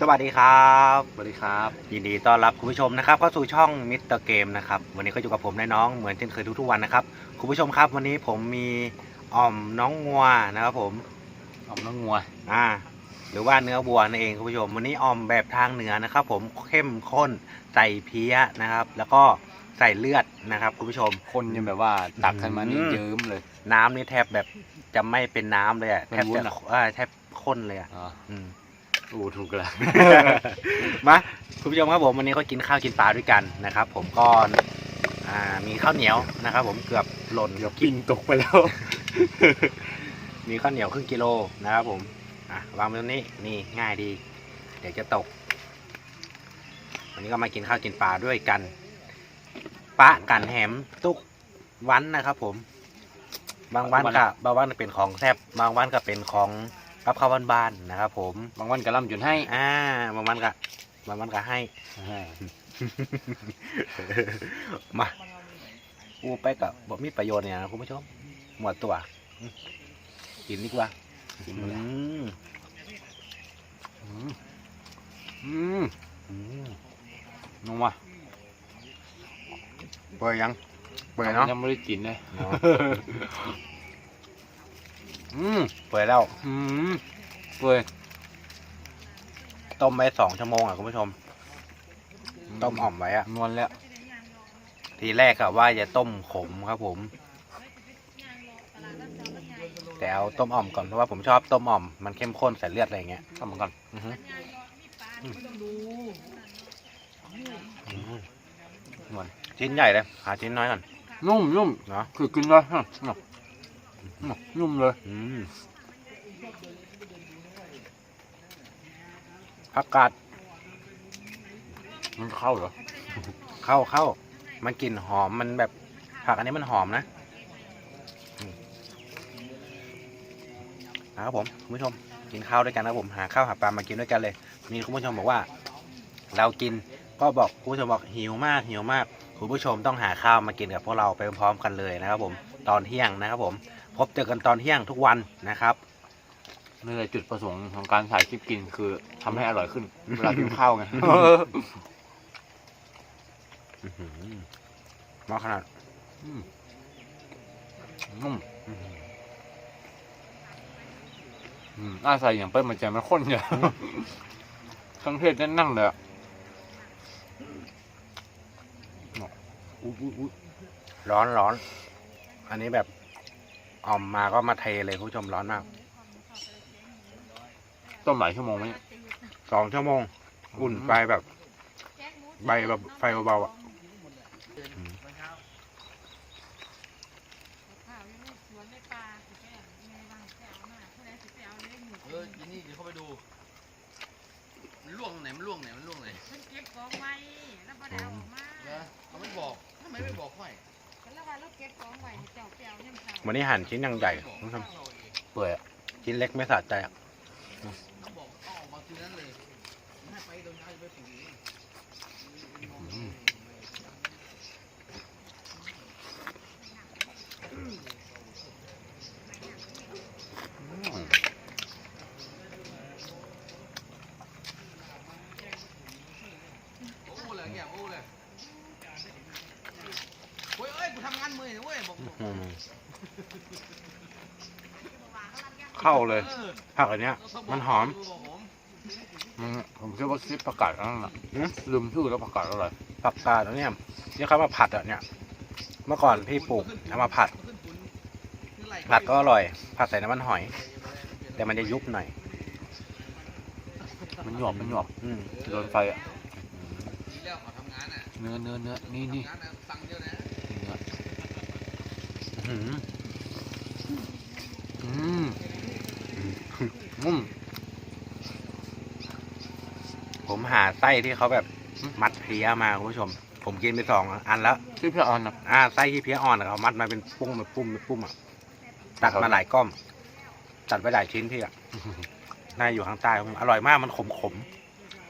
สวัสดีครับสวัสดีครับ ยินดีต้อนรับคุณผู้ชมนะครับเข้าสู่ช่องมิสเตอร์เกมนะครับวันนี้ก็อยู่กับผมและน้องเหมือนเช่นเคยทุกๆวันนะครับคุณผู้ชมครับวันนี้ผมมีอ่อมน้องงัวนะครับผมอมน้องงัวอ่าหรือว่าเนื้อวัวนั่นเองคุณผู้ชม วันนี้อ่อมแบบทางเหนือนะครับ ผมเข้มข้นใส่เพี้ยนะครับ แล้วก็ใส่เลือดนะครับ คุณผู้ชมคนยังแบบว่าตักขึ้นมานี่อืมเยิ้มเลย น้ำนี่แทบแบบจะไม่เป็นน้ำเลยอะเป็แทนบวุ้จะนเหรออ่าแทบข้นเลยอะอ๋อ อืมอู้ถูกแล้ว มาคุณผู้ชมครับผมวันนี้ก็กินข้าวกินปลาด้วยกันนะครับ ผมก็อ่ามีข้าวเหนียวนะครับ ผมเกือบหล่นเดี๋ยวปิ้งตกไปแล้ว มีข้าวเหนียวครึ่งกิโลนะครับ ผมอะวางไว้ตรงนี้นี่ง่ายดี เดี๋ยวจะตก วันนี้ก็มากินข้าวกินปลาด้วยกันปะกันแหมทุกวันนะครับ ผม บางวันก็บางวันก็เป็นของแซ่บบางวันก็เป็นของ กับข้าวบ้านๆนะครับผม บางวันกระล่ำจุนให้ อ่าบางวันก็บางวันก็ให้ มาอูไปกับบ่มีประโยชน์เนี่ยนะคุณผู้ชม หมดตัวอืมกินดีกว่ากินอืมาแล้วมอืมอืมอืมนัวเปิดยังเปิดเนาะยังไม่ได้กินเลยเนาะ อืมเปิดแล้ว อืมเปื่อยต้มไว้สองชั่วโมงอะคุณผู้ชม ต้มอ่อมไว้อะนวลแล้ว ทีแรกอะว่าจะต้มขมครับผม แต่เอาต้มอ่อมก่อนเพราะว่าผมชอบต้มอ่อมมันเข้มข้นใส่เลือดอะไรอย่างเงี้ยทำมันก่อนอือฮึอืมนวลชิ้นใหญ่เลย หาชิ้นน้อยก่อนนุ่มนุ่มเนาะคือกินได้ฮะ นุ่มนุ่มเลยอืมผักกาด มันเข้าเหรอ เข้าเข้า มันกลิ่นหอมมันแบบผักอันนี้มันหอมนะอืมนะครับผมคุณผู้ชมกินข้าวด้วยกันนะครับผมหาข้าวหาปลามากินด้วยกันเลย มีคุณผู้ชมบอกว่า เรากินก็บอกคุณผู้ชมบอกหิวมากหิวมาก คุณผู้ชมต้องหาข้าวมากินกับพวกเราไปพร้อมๆกันเลยนะครับผม ตอนเที่ยงนะครับผม พบเจอกันตอนเที่ยงทุกวันนะครับนี่เลยจุดประสงค์ของการถ่ายคลิปกินคือทำให้อร่อยขึ้นเวลากินข้าวไงมาขนาดนุ่มอื้าใส่อย่างเปิ้ลมันจะมันข้นอยู่เครื่องเทศแน่นๆเลยอะอุ๊ยอุ๊ยอุ๊ยร้อนร้อน อันนี้แบบ อ่อมมาก็มาเทเลยคุณผู้ชมร้อนมากต้มหลายชั่วโมงไหมเนี่ยสองชั่วโมง อุ่นไฟแบบใบแบบไฟเบาๆอะเออทีนี่เดี๋ยวเข้าไปดูมันล่วงไหนมันล่วงไหนมันล่วงไหนมันเก็บของไว้แล้วบ่ได้เอาออกมาเออเขาไม่บอกทำไมไม่บอกค่อย แล้วว่าเราเก็บของไว้ให้เจ้าเปียวยังเก่าวันนี้หั่นชิ้นยังใหญ่คุณผู้ชมเปื่อยอะชิ้นเล็กไม่สะใจอะเขาบอกเอาออกมาคืนนั้นเลยให้ไปโดนเขาจะไปปลูกเองอืม โอ้เลยแกโอ้เลยเว้ยเอ้ย กูทำงานมือเนี่ยเว้ยบอกบอกอืมเข้าเลยเออผักอันเนี้ย มันหอมบอกผมมันผมคิดว่าคลิปประกาศนั่นน่ะหืมลืมชื่อแล้วประกาศอะไรผักกาดอันเนี้ยที่เขามาผัดอะเนี่ย เมื่อก่อนพี่ปลูกเอามาผัด ขึ้นปุนขึ้นไหล่ผัดก็อร่อย ผัดใส่น้ำมันหอย แต่มันจะยุบหน่อย มันหยอบมันหยอบอืมโดนไฟอะทีแล้วเขาทำงานอะเนื้อเนื้อเนื้อนี่นี่ทำงานอะสั่งเดียวนะเนื้ออื้อหืออืมนุ่ม ผมหาไส้ที่เขาแบบมัดเพลี้ยมาคุณผู้ชม ผมกินไปสองอันแล้วที่พี่ออนนะอ่าไส้ที่เพี้ยอ่อนอะเขามัดมาเป็นปุ้งเป็นปุ้มเป็นปุ้มอะตัดมาหลายก้อมตัดไปหลายชิ้นพี่อะน่าอยู่ข้างใต้อร่อยมากมันขมขม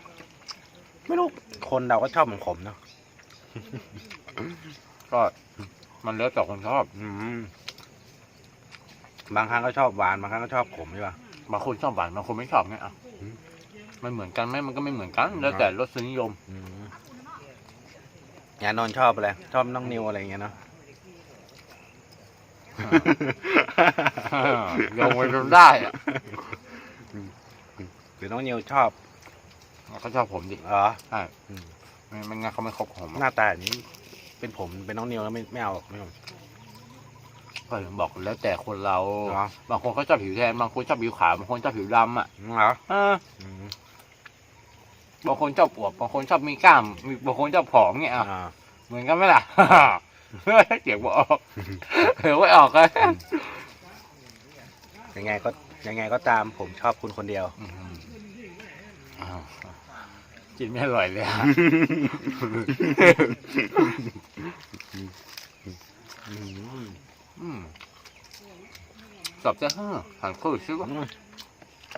ๆไม่รู้คนเราก็ชอบมันขมเนาะก็ มันแล้วแต่คนชอบ อืมบางครั้งก็ชอบหวาน บางครั้งก็ชอบขมใช่ปะบางคนชอบหวาน บางคนไม่ชอบไงอะมันเหมือนกันไหมมันก็ไม่เหมือนกัน แล้วแต่รสนิยมอืมยานนท์ชอบอะไรชอบน้องนิวอะไรอย่างเงี้ยเนาะโยงไปจนได้อะหรือน้องนิวชอบเขาชอบผมดิเหรอใช่อืมไม่ไม่งั้นเขาไม่คบผมหน้าตาอย่างนี้ เป็นผมเป็นน้องนิวแล้วไม่ไม่เอาหรอกไม่เอา ก็ถึงบอกแล้วแต่คนเรา เหรอ บางคนเขาชอบผิวแทน บางคนชอบผิวขาว บางคนชอบผิวดำอะเหรอเอออืมบางคนชอบอวบ บางคนชอบมีกล้ามมีบางคนชอบผอมเงี้ยอะ อ่า เหมือนกันไหมล่ะ เสียงบอกออกเออไม่ออกเลยยังไงก็ยังไงก็ตามผมชอบคุณคนเดียวอืมอ้าว กินไม่อร่อยเลยอะอืมอืมสับจะห้าหันเข้าซื้อวะ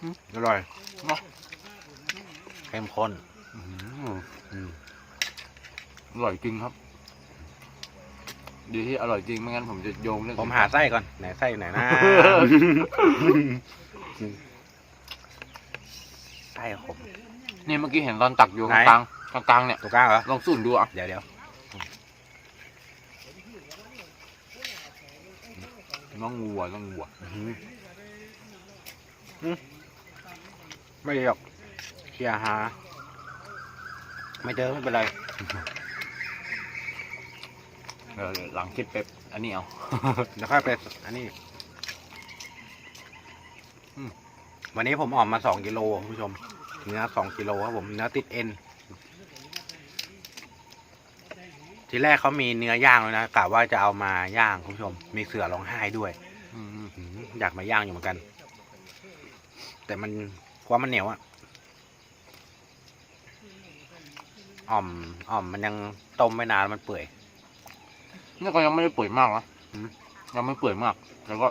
อืมอร่อยเนาะเข้มข้นอืมอืมอร่อยจริงครับ ดีที่อร่อยจริงไม่งั้นผมจะโยงเรื่องผมหาไส้ก่อน ไหนไส้อยู่ไหนนะไส้ผม นี่เมื่อกี้เห็นตอนตักอยู่ไหน กลางกลางกลางๆเนี่ยตัวกลางเหรอ ลองสูนดูอะเดี๋ยวเดี๋ยวน้องงัวน้องงัวอื้อหืออืมไม่หรอกเคลียร์หา ไม่เจอไม่เป็นไรเออหลังคิดเป๊ปอันนี้เอา เดี๋ยวค่อยไปอันนี้อืม วันนี้ผมออกมาสองกิโลคุณผู้ชม เนื้อสองกิโลครับผมเนื้อติดเอ็นทีแรกเขามีเนื้อย่างเลยนะกะว่าจะเอามาย่างคุณผู้ชม มีเสือร้องไห้ด้วยอืมอืมอยากมาย่างอยู่เหมือนกัน แต่มันความมันเหนียวอะอ่อมอ่อมมันยังต้มไม่นานมันเปื่อยนี่ก็ยังไม่ได้เปื่อยมากนะอืมยังไม่เปื่อยมาก แล้วก็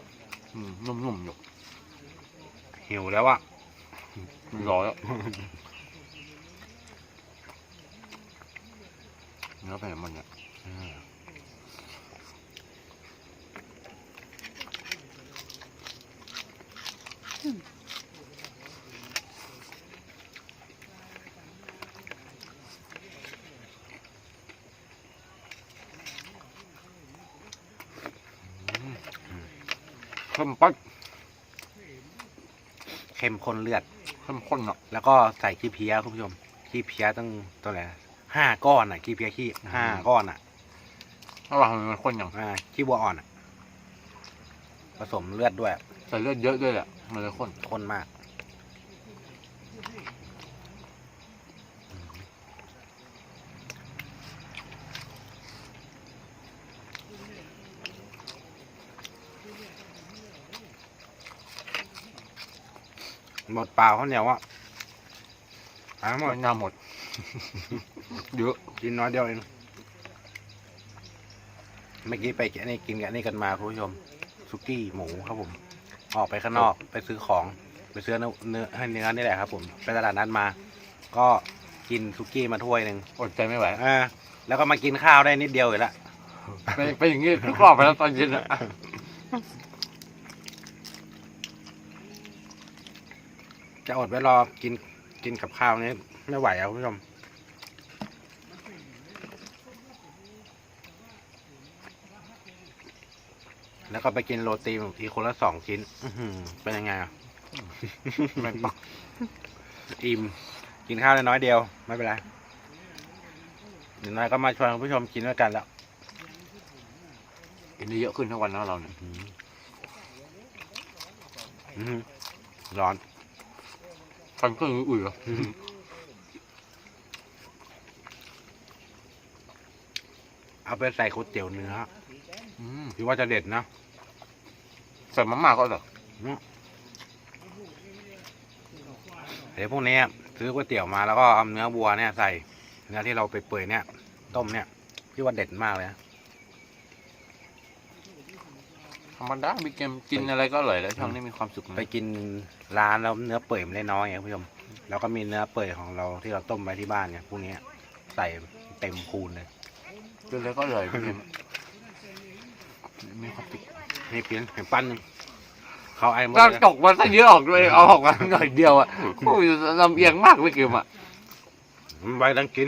อืมนุ่มๆอยู่หิวแล้วอะ ไม่ร้อยแล้วเนื้อไปไหนหมันเนี่ยเข้มปั๊ดเข้มข้นเลือด เข้มข้นอะแล้วก็ใส่ขี้เพี้ยคุณผู้ชมขี้เพี้ยตั้งตัวไหนห้าก้อนอะขี้เพี้ยขี้ห้าก้อนอะถ้าว่าทำไมมันข้นอย่างอ่าขี้บัวอ่อนอะผสมเลือดด้วย ใส่เลือดเยอะด้วยแหละมันเลยข้นข้นมาก หมดเปล่าข้าวเหนียวอะหาหมดไม่น่าหมด เยอะกินน้อยเดียวเอง เมื่อกี้ไปอันนี้กินกันนี่กันมาคุณผู้ชมสุกี้หมูครับผม ออกไปข้างนอกไปซื้อของ ไปซื้อเนื้อเนื้อให้เนื้อนี่แหละครับ ผมไปตลาดนัดมา ก็กินสุกี้มาถ้วยหนึ่งอดใจไม่ไหวอ่าแล้วก็มากินข้าวได้นิดเดียวอยู่ละเป็นเป็นอย่างนี้ทุกรอบไปแล้วตอนเย็นอะ จะอดไว้รอกินกินกับข้าวนี้ไม่ไหวอะคุณผู้ชมแล้วก็ไปกินโรตีอีคนละสองชิ้น เป็นยังไงอะม่ปักอิ่ม กินข้าวน้อยเดียว ไม่เป็นไรเดี๋ยวน้อยก็มาชวนคุณผู้ชมกินด้วยกันแล้ว กินได้เยอะขึ้นทั้งวันนะเราเนี่ยอื้อหื ออื้อหือร้อนฟันก็อุ่ยๆเหรอเอาไปใส่ก๋วยเตี๋ยวเนื้ออืมพี่ว่าจะเด็ดนะใส่มาม่าก็เหรอเดี๋ยวพวกนี้ซื้อก๋วยเตี๋ยวมาแล้วก็เอาเนื้อวัวเนี่ยใส่เนื้อที่เราไปเปื่อยเนี่ย ต้มเนี่ยพี่ว่าเด็ดมากเลยนะ ธรรมดามีเกมกินอะไรก็อร่อยแล้วช่วงนี้มีความสุขนะไปกินร้านแล้วเนื้อเปื่อยมันได้น้อยไงคุณผู้ชมแล้วก็มีเนื้อเปื่อยของเราที่เราต้มไว้ที่บ้านเนี่ยพวกนี้ใส่เต็มพูนเลยกินอะไรก็อร่อยพี่เกมมีความสุขนี่เพียงเห็นปั้นหนึ่งเขาไอ้หมดก็เลยตกมาซะเยอะออกเลยเอาออกมาหน่อยเดียวอะโอ้ยลำเอียงมากไม่เกี่ยวอะมันไปดังกิน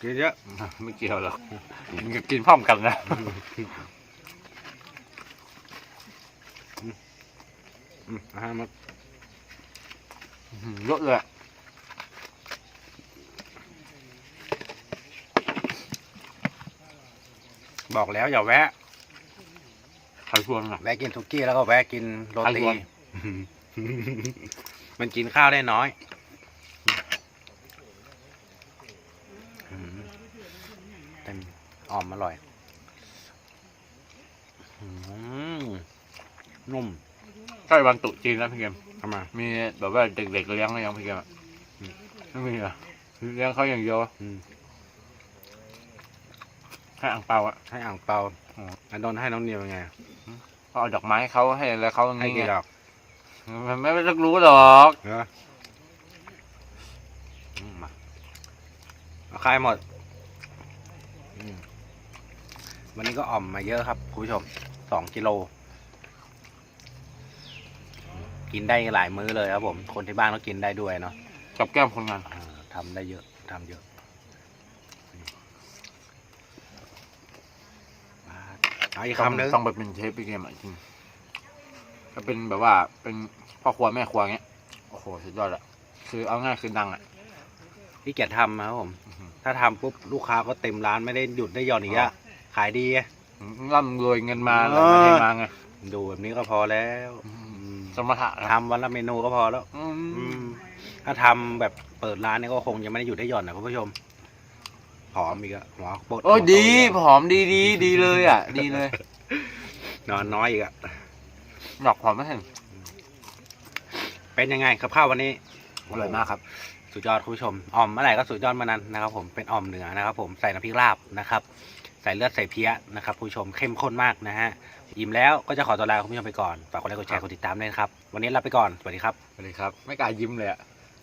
กินเยอะไม่เกี่ยวหรอกมันก็กินพร้อมกันนะ อืมอาหารมันเยอะเลยอะบอกแล้วอย่าแวะใครชวนอะแวะกินทุกี้แล้วก็แวะกินโรตีใครชวนมันกินข้าวได้น้อยอืมเต็มอ่อมอร่อยอืมนุ่ม ใกล้วันตรุษจีนแล้วพี่เกมทำไมมีแบบว่าเด็กๆเลี้ยงหรือยังพี่เกมอะไม่มีเหรอเลี้ยงเขาอย่างเดียวอืมให้อ่างเปาอะให้อ่างเปาอ๋ออันโดนให้น้องเนียวยังไงเขาเอาดอกไม้ให้เขาให้อะไรเขาให้นี่กี่ไงดอกมันไม่ต้องรู้หรอกเหรออืมมาเอาคายหมดอืมวันนี้ก็อ่อมมาเยอะครับ คุณผู้ชมสองกิโล กินได้หลายมื้อเลยครับผม คนที่บ้านก็กินได้ด้วยเนาะกับแก้มคนงาน อ่าทำได้เยอะทำเยอะมาเอาอีกคำนึงต้องไปเป็นเชฟพี่เกมอะจริงถ้าเป็นแบบว่าเป็นพ่อครัวแม่ครัวเงี้ย โอ้โหสุดยอดอะคือเอาง่ายคือดังอะพี่เกียรทำนะครับผม อื้อหือ ถ้าทำปุ๊บลูกค้าก็เต็มร้านไม่ได้หยุดได้หย่อนอีกอะขายดีอะ ร่ำรวยเงินมาเอแล้วอไม่ให้มาไงดูแบบนี้ก็พอแล้ว อืมอืม สมถะนะทำวันละเมนูก็พอแล้ว อือืมมถ้าทำแบบเปิดร้านนี่ก็คงยังไม่ได้หยุดได้หย่อนนะคุณผู้ชมผอมอีกอะหัวปดโอ้ยหัวโตดีอีกผอะอมดีดีดีเลยอะ ดีเลยนอนน้อยอีกอะดอกผอมไม่เห็นเป็นยังไงกับข้าววันนี้ อร่อยมากครับ สุดยอดคุณผู้ชมอ่อมเมื่อไหร่ก็สุดยอดเมื่อนั้นนะครับ ผมเป็นอ่อมเหนือนะครับ ผมใส่น้ำพริกลาบนะครับ ใส่เลือดใส่เพี้ยนะครับคุณผู้ชมเข้มข้นมากนะฮะ อิ่มแล้วก็จะขอตัวลาคุณผู้ชมไปก่อน ฝากกดไลค์กดแชร์กดติดตามด้วยนะครับ วันนี้ลาไปก่อน สวัสดีครับ สวัสดีครับ ไม่กล้ายิ้มเลยอะ